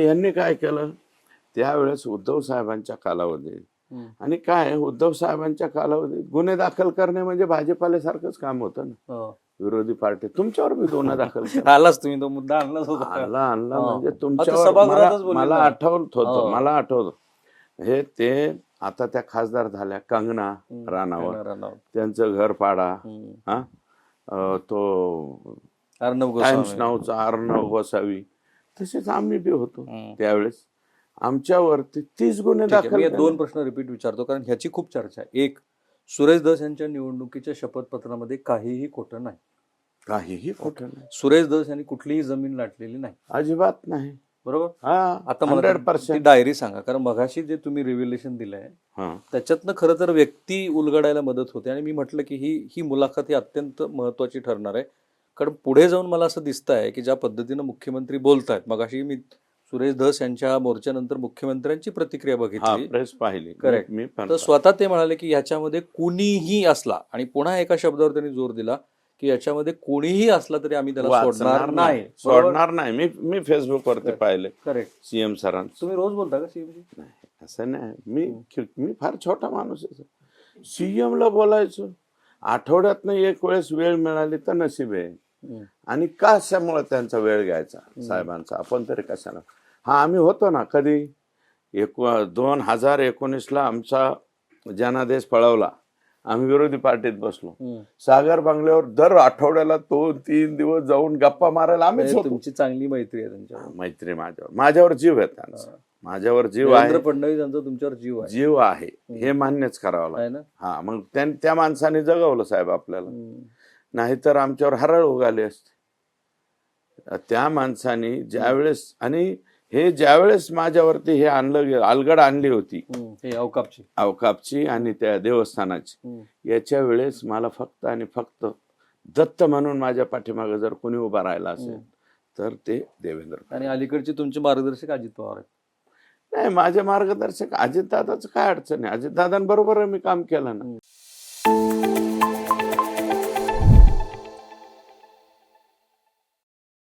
यांनी काय केलं त्यावेळेस उद्धव साहेबांच्या कालावधीत. आणि काय उद्धव साहेबांच्या कालावधीत गुन्हे दाखल करणे म्हणजे भाजपाल्यासारखंच काम होतं ना हो. विरोधी पार्टी तुमच्यावर मी गुन्हा दाखल आलाच तुम्ही तो मुद्दा आणला आणला हो. म्हणजे तुमच्यावर मला-. आठवत हो. होतं मला आठवत हे ते आता त्या खासदार झाल्या कंगना. राणावर राणावर. त्यांचं घर पाडा. हा तो अर्णब टाइम्स गोस्वामी नावचा अर्णव गोसावी तसेच आम्ही बी होतो. त्यावेळेस. आमच्यावरती तीस गुन्हे आहे, दाखल. दोन प्रश्न रिपीट विचारतो कारण ह्याची खूप चर्चा आहे. एक सुरेश धस यांच्या निवडणुकीच्या शपथपत्रामध्ये काहीही खोटं नाही. काहीही खोटं नाही. सुरेश धस यांनी कुठलीही जमीन लाटलेली नाही. अजिबात नाही. बरोबर? हा आता मला डायरी सांगा कारण मघाशी जे तुम्ही रिव्हिलेशन दिलंय हा. त्याच्यातनं खरं तर व्यक्ती उलगडायला मदत होते. आणि मी म्हटलं की ही ही मुलाखत ही अत्यंत महत्वाची ठरणार आहे. कारण पुढे जाऊन मला असं दिसत आहे की ज्या पद्धतीनं मुख्यमंत्री बोलत आहेत मगाशी मी सुरेश धस यांच्या मोर्चानंतर मुख्यमंत्र्यांची प्रतिक्रिया हा बघितली प्रेस पाहिली. Correct. मी तर स्वतः ते म्हणाले की याच्यामध्ये कुणीही असला आणि पुन्हा एका शब्दावर त्यांनी जोर दिला की याच्यामध्ये कोणीही असला तरी आम्ही त्याला सोडणार नाही. सोडणार नाही. मी मी फेसबुक वरती Correct. पाहिले. करेक्ट सीएम सरांचं. तुम्ही रोज बोलता का सीएमजी नाही असं नाही. मी मी फार छोटा माणूस आहे. सीएम ला बोलायचो. आठवड्यातनं एक वेळेस वेळ मिळाली तर नशीब आहे. आणि कशामुळे त्यांचा वेळ घ्यायचा साहेबांचा? आपण तरी कशाला? हा आम्ही होतो ना कधी एक दोन हजार एकोणीसला आमचा जनादेश पळवला. आम्ही विरोधी पार्टीत बसलो. सागर बंगल्यावर दर आठवड्याला दोन तीन दिवस जाऊन गप्पा मारायला आम्हीच होतो. म्हणजे तुमची चांगली मैत्री आहे त्यांच्यावर मैत्री माझ्यावर. माझ्यावर जीव आहे त्यांचा. माझ्यावर जीव आहे. फडणवीस यांचा तुमच्यावर जीव आहे. जीव आहे. हे मान्यच करावं लागेल. हा मग त्या माणसाने जगवलं साहेब आपल्याला. नाहीतर आमच्यावर हरळ उगाले असते. त्या माणसाने ज्यावेळेस आणि हे ज्यावेळेस माझ्यावरती हे आणलं गे- अलगड आणली होती. हे अवकापची अवकापची आणि त्या देवस्थानाची. याच्या वेळेस मला फक्त आणि फक्त दत्त म्हणून माझ्या पाठीमागे जर कोणी उभा राहिला असेल तर ते देवेंद्र आणि अलीकडचे तुमचे मार्गदर्शक अजित पवार आहेत. नाही माझे मार्गदर्शक अजितदादाचं काय अडचण आहे? अजितदादांबरोबर मी काम केलं ना.